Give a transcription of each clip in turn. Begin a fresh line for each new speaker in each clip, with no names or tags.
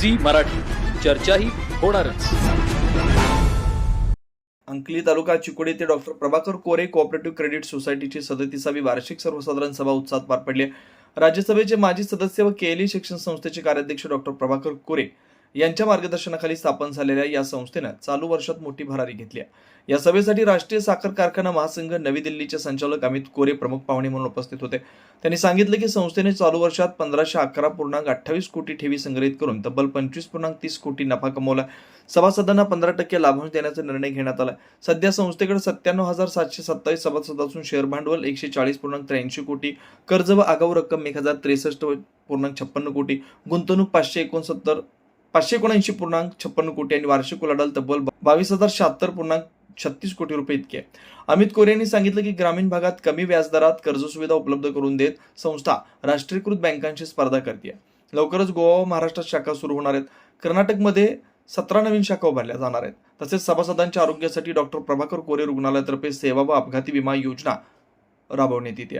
Zee Marathi. चर्चाही होणारच.
अंकली तालुका चिकोडी ते doctor Prabhakar Kore cooperative credit सोसायटीची सदतीसावी वार्षिक सर्वसाधारण सभा उत्साहात पार पडली राज्यसभेचे माजी सदस्य व केएलई शिक्षण संस्थेचे कार्याध्यक्ष डॉक्टर प्रभाकर कोरे यांच्या मार्गदर्शनाखाली स्थापन झालेल्या या संस्थेनं चालू वर्षात मोठी भरारी घेतली आहे. या सभेसाठी राष्ट्रीय साखर कारखाना महासंघ नवी दिल्लीचे संचालक अमित कोरे प्रमुख पाहुणे म्हणून उपस्थित होते. त्यांनी सांगितलं की संस्थेने चालू वर्षात पंधराशे अकरा पूर्णांक अठ्ठावीस कोटी ठेवी संग्रहित करून तब्बल पंचवीस पूर्णांक तीस कोटी नफा कमवला सभासदांना पंधरा टक्के लाभांश देण्याचा निर्णय घेण्यात आला सध्या संस्थेकडे सत्त्याण्णव हजार सातशे सत्तावीस सभासद असून शेअर भांडवल एकशे चाळीस पूर्णांक त्र्याऐंशी कोटी कर्ज व आगाऊ रक्कम एक हजार त्रेसष्ट पूर्णांक छप्पन्न कोटी गुंतवणूक पाचशे एकोणसत्तर पाचशे एकोणऐंशी पूर्णांक छप्पन्न कोटी आणि वार्षिक उलाढाल तब्बल बावीस हजार शहात्तर पूर्णांक छत्तीस कोटी रुपये इतके. आहे. अमित कोरे यांनी सांगितलं की ग्रामीण भागात कमी व्याजदरात कर्ज सुविधा उपलब्ध करून देत संस्था राष्ट्रीयकृत बँकांशी स्पर्धा करते लवकरच गोवा व महाराष्ट्रात शाखा सुरू होणार आहेत. कर्नाटकमध्ये सतरा नवीन शाखा उभारल्या जाणार आहेत. तसेच सभासदांच्या आरोग्यासाठी डॉक्टर प्रभाकर कोरे रुग्णालयातर्फे सेवा व अपघाती विमा योजना राबवण्यात येते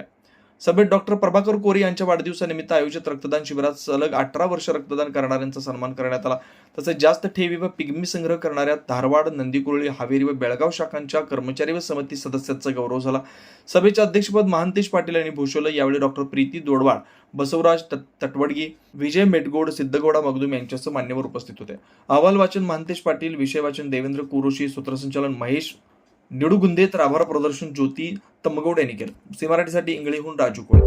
सभेत डॉक्टर प्रभाकर कोरे यांच्या वाढदिवसानिमित्त आयोजित रक्तदान शिबिरात सलग अठरा वर्ष रक्तदान करणाऱ्यांचा सन्मान करण्यात आला. तसेच जास्त ठेवी व पिगमी संग्रह करणाऱ्या धारवाड नंदीकुरळी हावेरी व बेळगाव शाखांच्या कर्मचारी व समिती सदस्यांचा गौरव झाला. सभेचे अध्यक्षपद महांतेश पाटील यांनी भूषवलं यावेळी डॉक्टर प्रीती दोडवाड बसवराज तट- तटवडगी विजय मेटगोड सिद्धगौडा मगदूम यांच्यासह मान्यवर उपस्थित होते. अहवाल वाचन महांतेश पाटील विषय वाचन देवेंद्र कुरोशी सूत्रसंचालन महेश निडुगुंदेत राभार आभार प्रदर्शन ज्योती तमगौड यांनी केलं. सी मराठीसाठी इंगळीहून राजू कोळे.